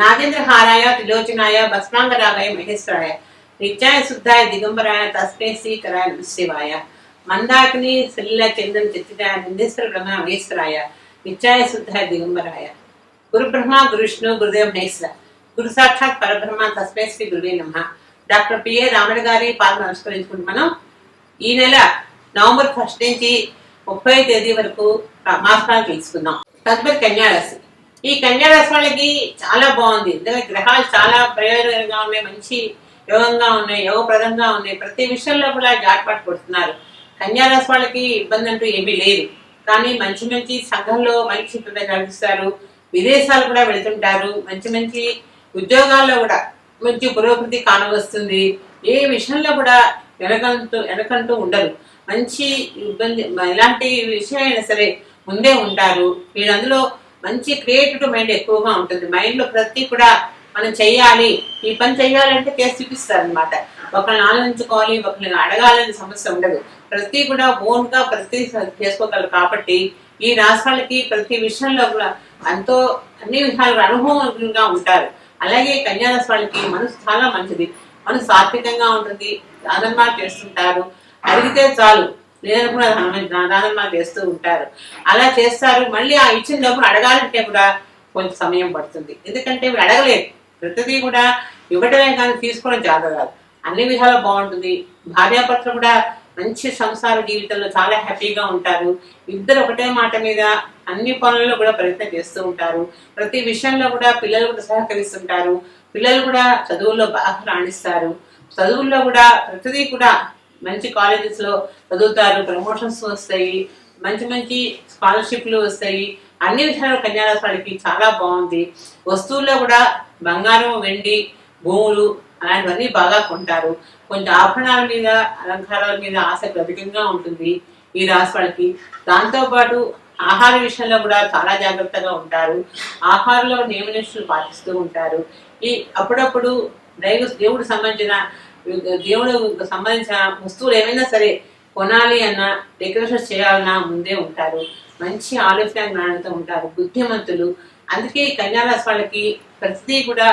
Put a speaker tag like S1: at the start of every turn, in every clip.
S1: నాగేంద్రహారాయ త్రిలోచనాయ భస్మాంగరాగాయ మహేశ్వరాయ నిత్యాయ శుద్ధాయ దిగంబరాయ తస్మే శ్రీకరాయ నృశివాయ మందాకిని శ్రీల చందన చిత్రాయ నిందేశ్వర బ్రహ్మ మహేశ్వరాయ నిత్యాయ శుద్ధాయ దిగంబరాయ గురు బ్రహ్మ గురు విష్ణు గురుదేవ మహేశ్వర గురు సాక్షాత్ పరబ్రహ్మ తస్మే శ్రీ గురువే నమ డాక్టర్ పిఏ రాముడు గారి పాలన నమస్కరించుకుంటూ మనం ఈ నెల నవంబర్ ఫస్ట్ నుంచి ముప్పై తేదీ వరకు మాసాలు తెలుసుకుందాం తదుపరి కన్యారాశి ఈ కన్యారాశి వాళ్ళకి చాలా బాగుంది ఎందుకంటే గ్రహాలు చాలా ప్రయోజనంగా ఉన్నాయి మంచి యోగంగా ఉన్నాయి యోగప్రదంగా ఉన్నాయి ప్రతి విషయంలో కూడా జాట్పాటు పడుతున్నారు కన్యారాశి వాళ్ళకి ఇబ్బంది అంటూ ఏమీ లేదు కానీ మంచి మంచి సంఘంలో మంచి కనిపిస్తారు విదేశాలు కూడా వెళ్తుంటారు మంచి మంచి ఉద్యోగాల్లో కూడా మంచి పురోగతి కానవస్తుంది ఏ విషయంలో కూడా వెనకంటూ వెనకంటూ ఉండరు మంచి ఇబ్బంది ఎలాంటి విషయం అయినా సరే ముందే ఉంటారు వీళ్ళందులో మంచి క్రియేటివ్ మైండ్ ఎక్కువగా ఉంటుంది మైండ్లో ప్రతి కూడా మనం చెయ్యాలి ఈ పని చెయ్యాలంటే కేసు చూపిస్తారు అనమాట ఒకరిని ఆలోచించుకోవాలి ఒకరిని అడగాలని సమస్య ఉండదు ప్రతి కూడా ఓన్గా ప్రతి చేసుకోగలరు కాబట్టి ఈ రాష్ట్రాలకి ప్రతి విషయంలో కూడా ఎంతో అన్ని విధాలుగా అనుభవంగా ఉంటారు అలాగే కన్యారాశి వాళ్ళకి మనసు చాలా మంచిది మనసు సాత్వికంగా ఉంటుంది ఆనందంగా చేస్తుంటారు అడిగితే చాలు లేదనుకున్న ఆమె దానం మాకు వేస్తూ ఉంటారు అలా చేస్తారు మళ్ళీ ఆ ఇచ్చిన డబ్బులు అడగాలంటే కూడా కొంచెం సమయం పడుతుంది ఎందుకంటే అడగలేదు ప్రతిదీ కూడా ఇవ్వటమే కానీ తీసుకోవడం జాగ్రత్త కాదు అన్ని విధాలు బాగుంటుంది భార్యాభర్తలు కూడా మంచి సంసార జీవితంలో చాలా హ్యాపీగా ఉంటారు ఇద్దరు ఒకటే మాట మీద అన్ని పనుల్లో కూడా ప్రయత్నం చేస్తూ ఉంటారు ప్రతి విషయంలో కూడా పిల్లలు కూడా సహకరిస్తుంటారు పిల్లలు కూడా చదువుల్లో బాగా రాణిస్తారు చదువుల్లో కూడా ప్రతిదీ కూడా మంచి కాలేజెస్లో చదువుతారు ప్రమోషన్స్ వస్తాయి మంచి మంచి స్కాలర్షిప్లు వస్తాయి అన్ని విషయాలు కన్యారాశి చాలా బాగుంది వస్తువుల్లో కూడా బంగారం వెండి భూములు అలాంటివన్నీ బాగా కొంటారు కొంచెం ఆభరణాల మీద అలంకారాల మీద ఆసక్తి అధికంగా ఉంటుంది ఈ రాశి వాళ్ళకి దాంతోపాటు ఆహార విషయంలో కూడా చాలా జాగ్రత్తగా ఉంటారు ఆహారంలో నియమ నిష్ఠలు పాటిస్తూ ఉంటారు ఈ అప్పుడప్పుడు దైవ దేవుడు సంబంధించిన దేవుడు సంబంధించిన వస్తువులు ఏమైనా సరే కొనాలి అన్న డెకరేషన్ చేయాలన్నా ముందే ఉంటారు మంచి ఆలోచన జ్ఞానంతో ఉంటారు బుద్ధిమంతులు అందుకే కన్యారాశి వాళ్ళకి ప్రతిదీ కూడా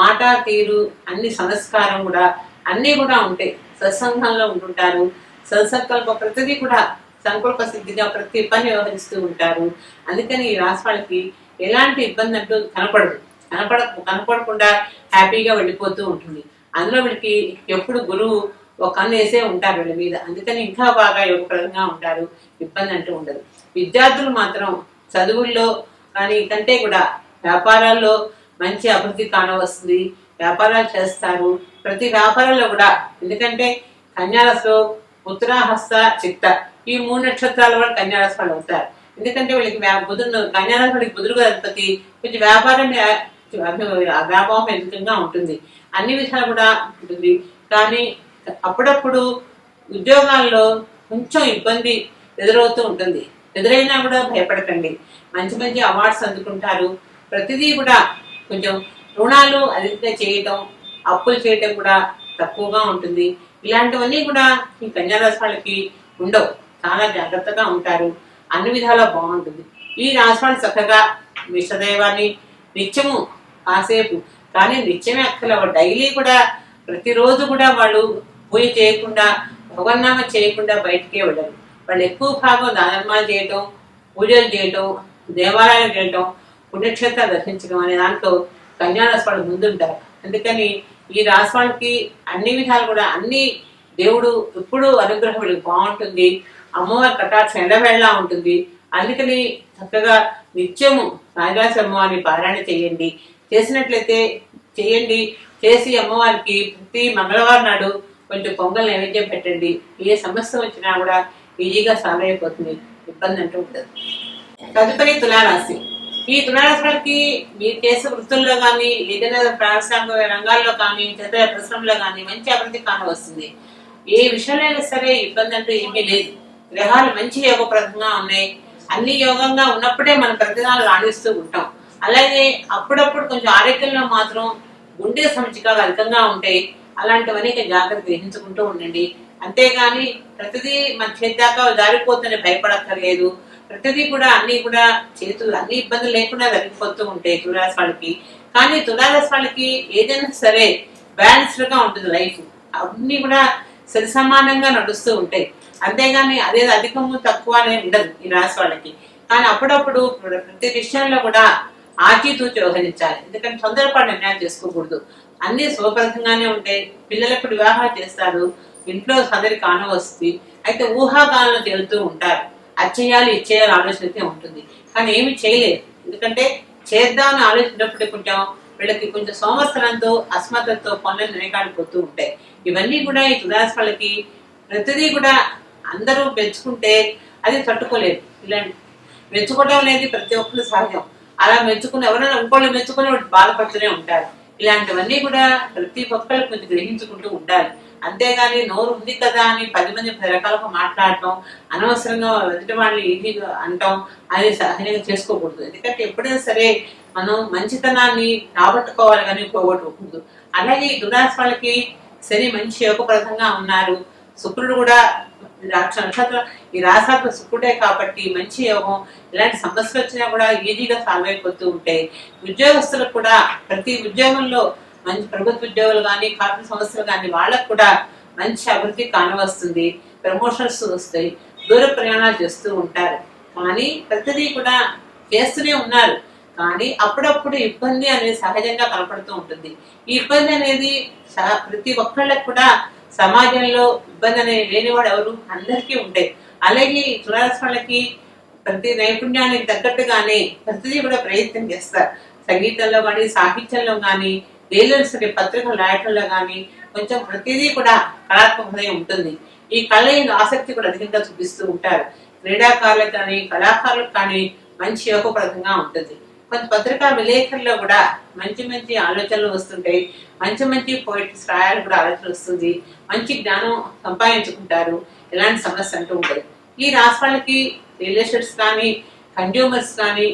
S1: మాట తీరు అన్ని సంస్కారం కూడా అన్నీ కూడా ఉంటాయి సత్సంగంలో ఉంటుంటారు సత్సంకల్ప ప్రతిదీ కూడా సంకల్ప సిద్ధిగా ప్రతి పని వ్యవహరిస్తూ ఉంటారు అందుకని ఈ రాశి వాళ్ళకి ఎలాంటి ఇబ్బంది అంటూ కనపడదు కనపడ కనపడకుండా హ్యాపీగా వెళ్ళిపోతూ ఉంటుంది అందులో వీళ్ళకి ఎప్పుడు గురువు ఒక కన్ను వేసే ఉంటారు వీళ్ళ మీద అందుకని ఇంకా బాగా యోగప్రదంగా ఉంటారు ఇబ్బంది అంటూ ఉండదు విద్యార్థులు మాత్రం చదువుల్లో కానీ కంటే కూడా వ్యాపారాల్లో మంచి అభివృద్ధి కానవస్తుంది వ్యాపారాలు చేస్తారు ప్రతి వ్యాపారంలో కూడా ఎందుకంటే కన్యారాశిలో ఉత్తరాహస్త చిత్త ఈ మూడు నక్షత్రాల కూడా కన్యారాశి వాళ్ళు అవుతారు ఎందుకంటే వీళ్ళకి బుధుడు కన్యారాశి బుధుడు గణపతి కొంచెం వ్యాపారం వ్యాపారంగా ఉంటుంది అన్ని విధాలు కూడా ఉంటుంది కానీ అప్పుడప్పుడు ఉద్యోగాల్లో కొంచెం ఇబ్బంది ఎదురవుతూ ఉంటుంది ఎదురైనా కూడా భయపడకండి మంచి మంచి అవార్డ్స్ అందుకుంటారు ప్రతిదీ కూడా కొంచెం రుణాలు అధికంగా చేయటం అప్పులు చేయటం కూడా తక్కువగా ఉంటుంది ఇలాంటివన్నీ కూడా ఈ కన్యారాశి ఉండవు చాలా జాగ్రత్తగా ఉంటారు అన్ని విధాలా బాగుంటుంది ఈ రాశి చక్కగా విషదైవాన్ని నిత్యము కాసేపు కానీ నిత్యమే అక్కల డైలీ కూడా ప్రతిరోజు కూడా వాళ్ళు పూజ చేయకుండా భగవన్నామ చేయకుండా బయటికే వెళ్ళరు వాళ్ళు ఎక్కువ భాగం దానర్మాలు చేయటం పూజలు చేయటం దేవాలయాలు చేయటం పుణ్యక్షేత్రాలు దర్శించడం అనే దాంట్లో కళ్యాణ వాళ్ళు ముందుంటారు అందుకని ఈ రాశి అన్ని విధాలు కూడా అన్ని దేవుడు ఎప్పుడూ అనుగ్రహం వీళ్ళకి బాగుంటుంది అమ్మవారి కటాక్ష ఎండవేళ్లా ఉంటుంది అందుకని చక్కగా నిత్యము సాయిరాశి అమ్మవారిని పారాయణ చేయండి చేసినట్లయితే చేయండి చేసి అమ్మవారికి ప్రతి మంగళవారం నాడు కొంచెం పొంగల్ నైవేద్యం పెట్టండి ఏ సమస్య వచ్చినా కూడా ఈజీగా సాల్వ్ అయిపోతుంది ఇబ్బంది అంటూ ఉంటుంది తదుపరి తులారాశి ఈ తులారాశి వారికి మీరు చేసే వృత్తుల్లో కానీ ఏదైనా ప్రారంభ రంగాల్లో కానీ ఇతర పరిశ్రమలో కానీ మంచి అభివృద్ధి వస్తుంది ఏ విషయంలో సరే ఇబ్బంది అంటూ ఏమీ లేదు గ్రహాలు మంచి యోగప్రదంగా ఉన్నాయి అన్ని యోగంగా ఉన్నప్పుడే మనం ప్రతిదాలు రాణిస్తూ ఉంటాం అలాగే అప్పుడప్పుడు కొంచెం ఆరోగ్యంలో మాత్రం గుండె సమచికాలు అధికంగా ఉంటాయి అలాంటివన్నీ జాగ్రత్త గ్రహించుకుంటూ ఉండండి అంతేగాని ప్రతిదీ మన చేతి దాకా జారిపోతుందని భయపడక్కర్లేదు ప్రతిదీ కూడా అన్ని కూడా చేతులు అన్ని ఇబ్బందులు లేకుండా జరిగిపోతూ ఉంటాయి తులారాశి వాళ్ళకి కానీ తులారాశి వాళ్ళకి ఏదైనా సరే బ్యాలెన్స్డ్ గా ఉంటుంది లైఫ్ అన్ని కూడా సరి సమానంగా నడుస్తూ ఉంటాయి అంతేగాని అదే అధికము తక్కువ అనేది ఉండదు ఈ రాశి వాళ్ళకి కానీ అప్పుడప్పుడు ప్రతి విషయంలో కూడా ఆచితూచి వ్యవహరించాలి ఎందుకంటే తొందరపాటు నిర్ణయాలు చేసుకోకూడదు అన్ని శుభప్రదంగానే ఉంటాయి పిల్లలు ఇప్పుడు వివాహం చేస్తారు ఇంట్లో సదరి కాను వస్తుంది అయితే ఊహాగానాలు తేలుతూ ఉంటారు అది చేయాలి ఇది చేయాలి ఆలోచన ఉంటుంది కానీ ఏమి చేయలేదు ఎందుకంటే చేద్దామని ఆలోచించినప్పుడు కొంచెం వీళ్ళకి కొంచెం సోమస్థలంతో అస్మతతో పనులు వెనకాడిపోతూ ఉంటాయి ఇవన్నీ కూడా ఈ తుదాస్ వాళ్ళకి ప్రతిదీ కూడా అందరూ పెంచుకుంటే అది తట్టుకోలేదు ఇలాంటి పెంచుకోవడం అనేది ప్రతి ఒక్కరు సహజం అలా మెచ్చుకుని ఎవరైనా ఇంకోళ్ళు మెచ్చుకుని బాధపడుతూనే ఉంటారు ఇలాంటివన్నీ కూడా ప్రతి ఒక్కరు కొంచెం గ్రహించుకుంటూ ఉండాలి అంతేగాని నోరు ఉంది కదా అని పది మంది పది రకాలుగా మాట్లాడటం అనవసరంగా ఎదుటి వాళ్ళని ఏంటి అంటాం అనేది సహజంగా చేసుకోకూడదు ఎందుకంటే ఎప్పుడైనా సరే మనం మంచితనాన్ని రాబట్టుకోవాలి కానీ పోగొట్టుకోకూడదు అలాగే దురాస్ వాళ్ళకి శని మంచి యోగప్రదంగా ఉన్నారు శుక్రుడు కూడా నక్షత్రం ఈ రాశాత్మ సుక్కుడే కాబట్టి మంచి యోగం ఇలాంటి సమస్యలు వచ్చినా కూడా ఈజీగా సాల్వ్ అయిపోతూ ఉంటాయి ఉద్యోగస్తులకు కూడా ప్రతి ఉద్యోగంలో మంచి ప్రభుత్వ ఉద్యోగులు కానీ కార్పొరేట్ సంస్థలు కానీ వాళ్ళకు కూడా మంచి అభివృద్ధి కానవస్తుంది ప్రమోషన్స్ వస్తాయి దూర ప్రయాణాలు చేస్తూ ఉంటారు కానీ ప్రతిదీ కూడా చేస్తూనే ఉన్నారు కానీ అప్పుడప్పుడు ఇబ్బంది అనేది సహజంగా కనపడుతూ ఉంటుంది ఈ ఇబ్బంది అనేది ప్రతి ఒక్కళ్ళకు కూడా సమాజంలో ఇబ్బంది అనేది లేనివాడు ఎవరు అందరికీ ఉంటాయి అలాగే ఈ ప్రతి నైపుణ్యానికి తగ్గట్టుగానే ప్రతిదీ కూడా ప్రయత్నం చేస్తారు సంగీతంలో కానీ సాహిత్యంలో కానీ లేదా సరే పత్రికలు రాయటంలో కానీ కొంచెం ప్రతిదీ కూడా కళాత్మకమే ఉంటుంది ఈ కళ ఆసక్తి కూడా అధికంగా చూపిస్తూ ఉంటారు క్రీడాకారులకు కానీ కళాకారులకు కానీ మంచి యోగప్రదంగా ఉంటుంది కొంత పత్రికా విలేకరుల్లో కూడా మంచి మంచి ఆలోచనలు వస్తుంటాయి మంచి మంచి పోయిట్స్ స్థాయిలు కూడా ఆలోచన వస్తుంది మంచి జ్ఞానం సంపాదించుకుంటారు ఎలాంటి సమస్య అంటూ ఉంటుంది ఈ రాష్ట్రాలకి వాళ్ళకి రియల్ ఎస్టేట్స్ కానీ కంజ్యూమర్స్ కానీ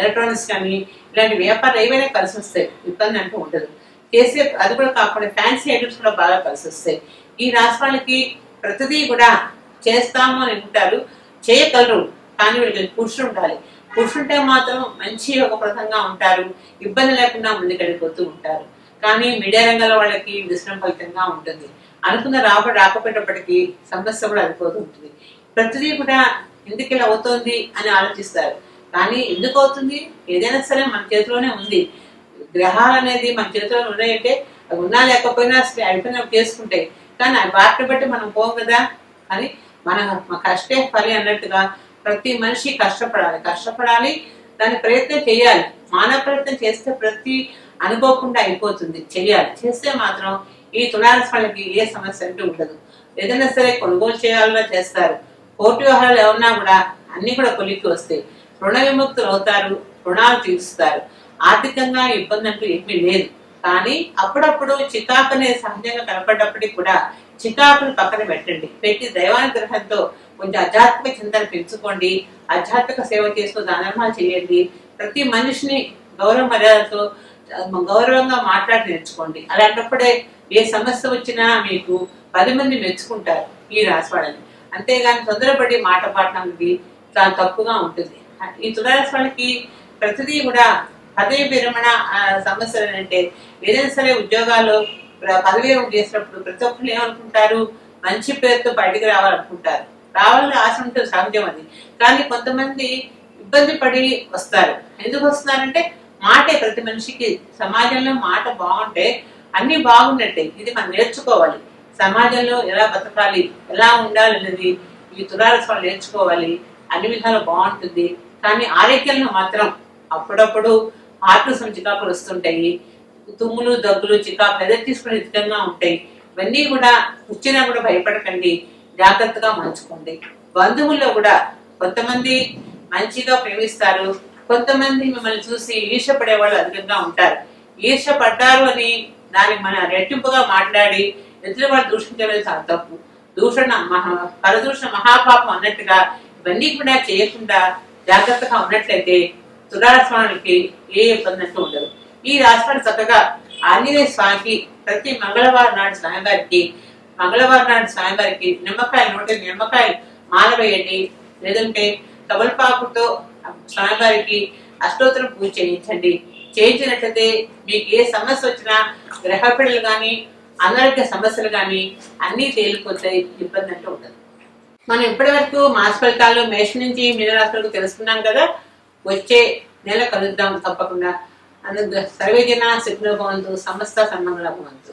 S1: ఎలక్ట్రానిక్స్ కానీ ఇలాంటి వ్యాపారాలు ఏవైనా కలిసి వస్తాయి ఇబ్బంది అంటూ ఉండదు చేసే అది కూడా కాకుండా ఫ్యాన్సీ ఐటమ్స్ కూడా బాగా కలిసి వస్తాయి ఈ రాష్ట్రాలకి ప్రతిదీ కూడా చేస్తాము అని ఉంటారు చేయగలరు కానీ వీళ్ళకి పురుషుడు ఉండాలి కూర్చుంటే మాత్రం మంచి ఒక ప్రసంగా ఉంటారు ఇబ్బంది లేకుండా పోతూ ఉంటారు కానీ మీడియా రంగాల వాళ్ళకి విశ్రమ ఫలితంగా ఉంటుంది అనుకున్న రాబ రాకపోయేటప్పటికీ సమస్య కూడా అదిపోతూ ఉంటుంది ప్రతిదీ కూడా ఎందుకు ఇలా అవుతోంది అని ఆలోచిస్తారు కానీ ఎందుకు అవుతుంది ఏదైనా సరే మన చేతిలోనే ఉంది గ్రహాలు అనేది మన చేతిలో ఉన్నాయంటే అవి ఉన్నా లేకపోయినా అయిపోయినా చేసుకుంటాయి కానీ వాటిని బట్టి మనం పోం కదా అని మన కష్టే ఫలి అన్నట్టుగా ప్రతి మనిషి కష్టపడాలి కష్టపడాలి దాని ప్రయత్నం చేయాలి మానవ ప్రయత్నం చేస్తే ప్రతి అనుకోకుండా అయిపోతుంది చేయాలి చేస్తే మాత్రం ఈ వాళ్ళకి ఏ సమస్య అంటూ ఉండదు ఏదైనా సరే కొనుగోలు చేయాలన్నా చేస్తారు కోర్టు వ్యవహారాలు ఏమన్నా కూడా అన్ని కూడా కొలిక్కి వస్తాయి రుణ విముక్తులు అవుతారు రుణాలు తీరుస్తారు ఆర్థికంగా ఇబ్బంది అంటూ ఏమీ లేదు కానీ అప్పుడప్పుడు చికాకు అనేది సహజంగా కనపడ్డప్పటికీ కూడా చికాకును పక్కన పెట్టండి పెట్టి దైవానుగ్రహంతో కొంచెం ఆధ్యాత్మిక చింతను పెంచుకోండి ఆధ్యాత్మిక సేవ చేస్తూ దానర్మాలు చేయండి ప్రతి మనిషిని గౌరవ మర్యాదతో గౌరవంగా మాట్లాడి నేర్చుకోండి అలాంటప్పుడే ఏ సమస్య వచ్చినా మీకు పది మంది మెచ్చుకుంటారు ఈ రాసివాళ్ళని అంతేగాని తొందరపడి మాట పాడటానికి చాలా తప్పుగా ఉంటుంది ఈ తులరాశి వాళ్ళకి ప్రతిదీ కూడా పదవి విరమణ సమస్యలు అంటే ఏదైనా సరే ఉద్యోగాలు పదవి చేసినప్పుడు ప్రతి ఒక్కరు ఏమనుకుంటారు మంచి పేరుతో బయటకు రావాలనుకుంటారు రావాలని ఆశ ఉంటే సాధ్యం అది కానీ కొంతమంది ఇబ్బంది పడి వస్తారు ఎందుకు వస్తున్నారంటే మాటే ప్రతి మనిషికి సమాజంలో మాట బాగుంటే అన్ని బాగున్నట్టే ఇది మనం నేర్చుకోవాలి సమాజంలో ఎలా బతకాలి ఎలా ఉండాలి అనేది ఈ తులారసం నేర్చుకోవాలి అన్ని విధాలు బాగుంటుంది కానీ ఆరోగ్యంలో మాత్రం అప్పుడప్పుడు ఆర్టు సమ చికాకులు వస్తుంటాయి తుమ్ములు దగ్గులు చికాకులు ఎదురు తీసుకునే విధంగా ఉంటాయి ఇవన్నీ కూడా వచ్చినా కూడా భయపడకండి జాగ్రత్తగా మంచుకోండి బంధువుల్లో కూడా కొంతమంది మంచిగా ప్రేమిస్తారు కొంతమంది మిమ్మల్ని చూసి ఈర్షపడే వాళ్ళు అధికంగా ఉంటారు ఈర్ష పడ్డారు అని దాన్ని మన రెట్టింపుగా మాట్లాడి ఎదురు వాళ్ళు దూషించడం చాలా తప్పు దూషణ మహా పరదూషణ మహాపాపం అన్నట్టుగా ఇవన్నీ కూడా చేయకుండా జాగ్రత్తగా ఉన్నట్లయితే తులారస్వామికి ఏ ఇబ్బంది అంటూ ఉండదు ఈ రాష్ట్రాన్ని చక్కగా ఆంజనేయ స్వామికి ప్రతి మంగళవారం నాడు స్వామివారికి మంగళవారం నాడు స్వామివారికి నిమ్మకాయలు నూట నిమ్మకాయలు మాల వేయండి లేదంటే కమలపాకుతో స్వామివారికి అష్టోత్తరం పూజ చేయించండి చేయించినట్లయితే మీకు ఏ సమస్య వచ్చినా గ్రహ పిల్లలు కానీ అనారోగ్య సమస్యలు కానీ అన్నీ తేలిపోతాయి ఇబ్బంది అంటూ ఉండదు మనం ఇప్పటి వరకు మాస ఫలితాలు మేష నుంచి మీనరాశులకు తెలుసుకున్నాం కదా వచ్చే నెల కలుద్దాం తప్పకుండా అందుకు సర్వేజన శుక్రభవంతు సమస్త సన్మంగళ భవంతు